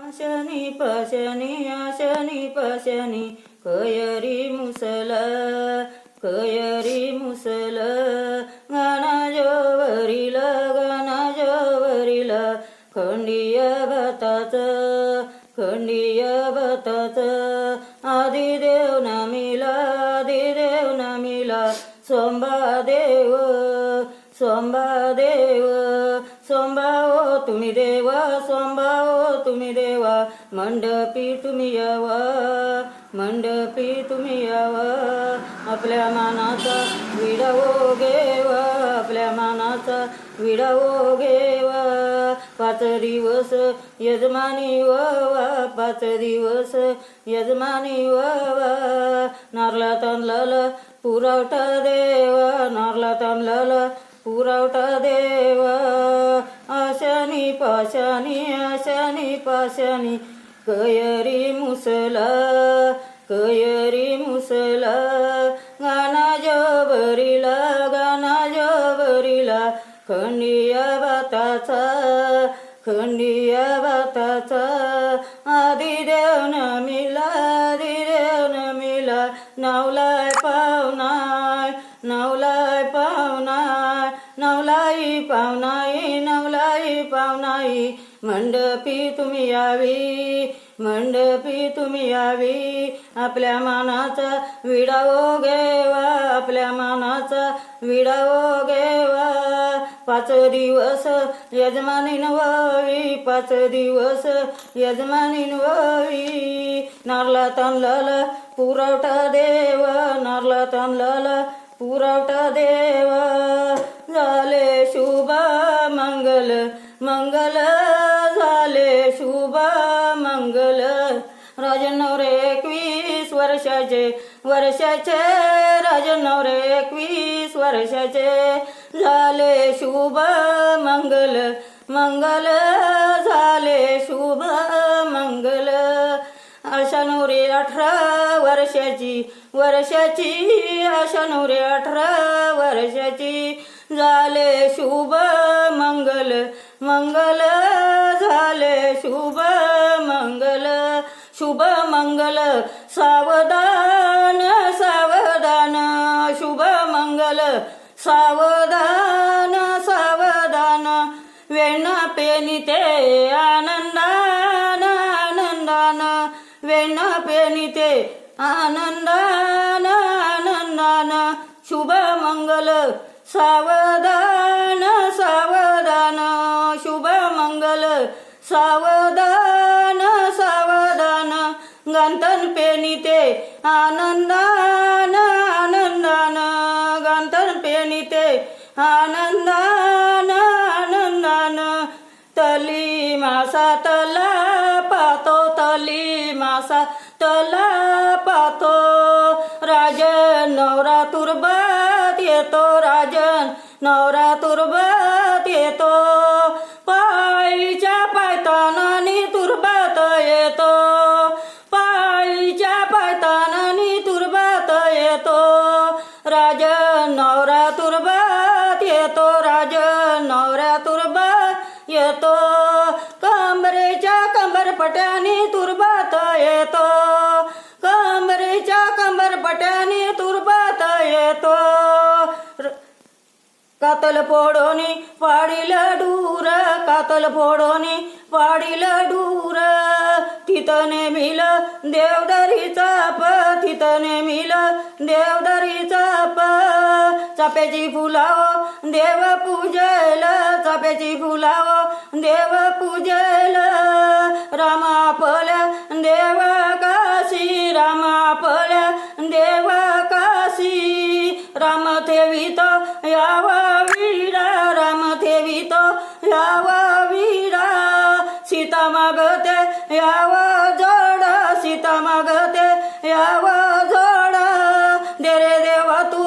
आशनी पशनी आशनी पशनी कयरी मुसल कयरी मुसल गाना जोवरील गाना जोवरील खंडीय भाताच खंडीय भाताच आदिदेव नामिला आदिदेव नामिला सोंबा देव सोंबा देव सोंबा तुम्ही देवा सोंबा तुम्ही देवा. मंडपी तुम्ही यावा मंडपी तुम्ही यावा. आपल्या मानाचा विडावो घेवा आपल्या मानाचा विडावो घेवा. पाच दिवस यजमानी वावा पाच दिवस यजमानी वावा नारला तांदळाला पुरवठा देवा नारला तांदळाला पुरवठा देवा आशानी पाशानी आशानी पाशानी कयरी मुसला कयरी मुसला गाना जबरीला गाना जबरीला खंडिया भाताचा खंडिया भाताचा आदिदेव नमिला आदिदेव नमिला मिला नावला नवलाई पावनाई मंडपी तुम्ही यावी मंडपी तुम्ही यावी. आपल्या मानाचा विडावो घेवा आपल्या मानाचा विडावो घेवा. पाच दिवस यजमानीन व्हावी पाच दिवस यजमानीन व्हावी. नारला तांदळाला पुरवठा देवा नारला तांदळाला पुरवठा देवा. राजनवरे एकवीस वर्षाचे वर्षाचे राजनवरे एकवीस वर्षाचे. झाले शुभ मंगल मंगल झाले शुभ मंगल. अशा नवरे अठरा वर्षाची वर्षाची अशा नवरे अठरा वर्षाची. झाले शुभ मंगल मंगल झाले शुभ मंगल. शुभ मंगल सावधान सावधान शुभ मंगल सावधान सावधान वेणा पेनिते आनंदान आनंदान वेणा पेनिते आनंदान आनंदान शुभ मंगल सावधान सावधान शुभ मंगल साव गंतन पेनिते आनंदान आनंदान गंतन पेनिते आनंदान आनंदान तली मासा तला पातो तली मासा तला पातो. राजन नवरा तुरबात येतो राजन नवरा तुरबात येतो. पायीच्या पायतानानी तुरबात येतो. कंबरपट्याने तुरबात येतो. कंबरेच्या कंबरपट्याने तुरबात येतो. र- कातल फोडोनी पाडील डूर कातल फोडोनी पाडील डूर. तिथं नेमिल देवदारी चाप तिथं नेमिल देवदारी चाप चाप्याची फुलाव देव पूजल चाप्याची फुलाव देव पूजल દેવી તો આવા વીરા રામ દેવી તો આવા વીરા. સીતા માગતે આવા